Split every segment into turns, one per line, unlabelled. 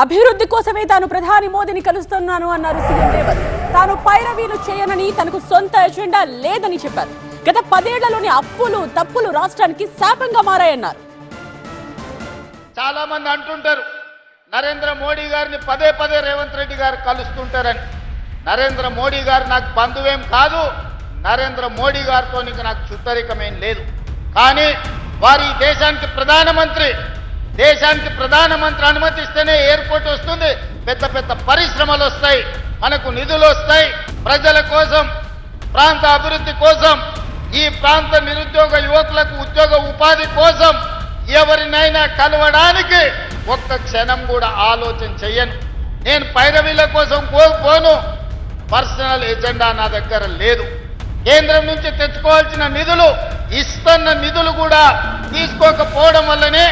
అభివృద్ధి కోసమే తాను ప్రధాని మోదీని కలుస్తున్నాను అన్నారు సీఎం రేవంత్. తాను పైరవీలు చేయనని తనకు సొంత ఎజెండా లేదని చెప్పారు. గత పదేళ్ళలోని అప్పులు తప్పులు రాష్ట్రానికి శాపంగా మారాయన్నారు.
చాలా మంది అంటుంటారు నరేంద్ర మోడీ గారిని పదే పదే రేవంత్ రెడ్డి గారు కలుస్తుంటారని. నరేంద్ర మోడీ గారు నాకు బంధువేం కాదు నరేంద్ర మోడీ గారితో నాకు చుట్టరికమేం లేదు. కానీ వారి దేశానికి ప్రధానమంత్రి దేశానికి ప్రధానమంత్రి అనుమతిస్తేనే ఎయిర్పోర్ట్ వస్తుంది. పెద్ద పెద్ద పరిశ్రమలు వస్తాయి. మనకు నిధులు వస్తాయి. ప్రజల కోసం ప్రాంత అభివృద్ధి కోసం ఈ ప్రాంత నిరుద్యోగ యువకులకు ఉద్యోగ ఉపాధి కోసం ఎవరినైనా కలవడానికి ఒక్క క్షణం కూడా ఆలోచన చెయ్యను. నేను పైరవీల కోసం కోల్పోను పర్సనల్ ఎజెండా నా దగ్గర లేదు. కేంద్రం నుంచి తెచ్చుకోవాల్సిన నిధులు ఇస్తున్న నిధులు కూడా తీసుకోకపోవడం వల్లనే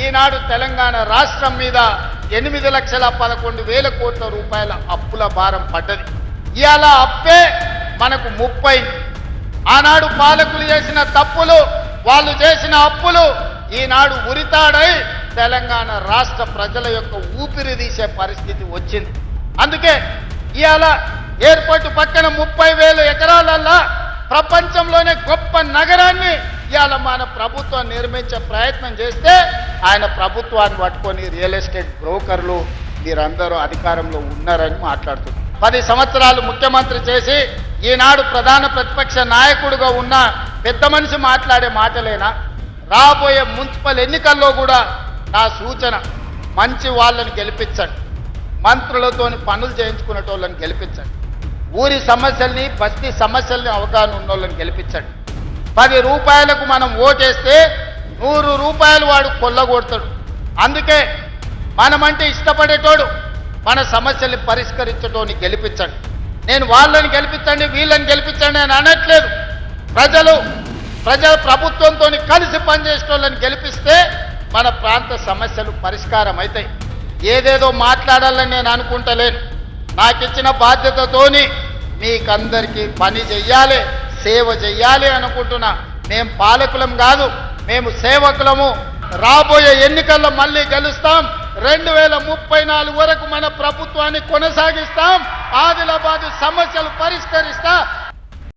ఈనాడు తెలంగాణ రాష్ట్రం మీద ఎనిమిది లక్షల పదకొండు వేల కోట్ల రూపాయల అప్పుల భారం పడ్డది. ఇవాళ అప్పే మనకు ముప్పై. ఆనాడు పాలకులు చేసిన తప్పులు వాళ్ళు చేసిన అప్పులు ఈనాడు ఉరితాడై తెలంగాణ రాష్ట్ర ప్రజల యొక్క ఊపిరి తీసే పరిస్థితి వచ్చింది. అందుకే ఇవాళ ఎయిర్పోర్ట్ పక్కన ముప్పై వేల ఎకరాలల్లా ప్రపంచంలోనే గొప్ప నగరాన్ని ఇవాళ మన ప్రభుత్వం నిర్మించే ప్రయత్నం చేస్తే ఆయన ప్రభుత్వాన్ని పట్టుకొని రియల్ ఎస్టేట్ బ్రోకర్లు మీరందరూ అధికారంలో ఉన్నారని మాట్లాడుతున్నారు. పది సంవత్సరాలు ముఖ్యమంత్రి చేసి ఈనాడు ప్రధాన ప్రతిపక్ష నాయకుడుగా ఉన్న పెద్ద మనిషి మాట్లాడే మాటలేనా? రాబోయే మున్సిపల్ ఎన్నికల్లో కూడా నా సూచన మంచి వాళ్ళని గెలిపించండి. మంత్రులతోని పనులు చేయించుకునేటోళ్ళని గెలిపించండి. ఊరి సమస్యల్ని బస్తీ సమస్యల్ని అవగాహన ఉన్నోళ్ళని గెలిపించండి. పది రూపాయలకు మనం ఓటేస్తే నూరు రూపాయలు వాడు కొల్లగొడతాడు. అందుకే మనమంటే ఇష్టపడేటోడు మన సమస్యల్ని పరిష్కరించటోని గెలిపించండి. నేను వాళ్ళని గెలిపించండి వీళ్ళని గెలిపించండి అని అనట్లేదు. ప్రజలు ప్రజల ప్రభుత్వంతో కలిసి పనిచేసేటోళ్ళని గెలిపిస్తే మన ప్రాంత సమస్యలు పరిష్కారం అవుతాయి ఏదేదో మాట్లాడాలని నేను అనుకుంటలేను. నాకు ఇచ్చిన బాధ్యతతోని మీకందరికీ పని చెయ్యాలి. సేవ చెయ్యాలి అనుకుంటున్నా. మేము పాలకులం కాదు మేము సేవకులము. రాబోయే ఎన్నికల్లో మళ్ళీ గెలుస్తాం. రెండు వేల ముప్పై నాలుగు వరకు మన ప్రభుత్వాన్ని కొనసాగిస్తాం. ఆదిలాబాద్ సమస్యలు పరిష్కరిస్తా.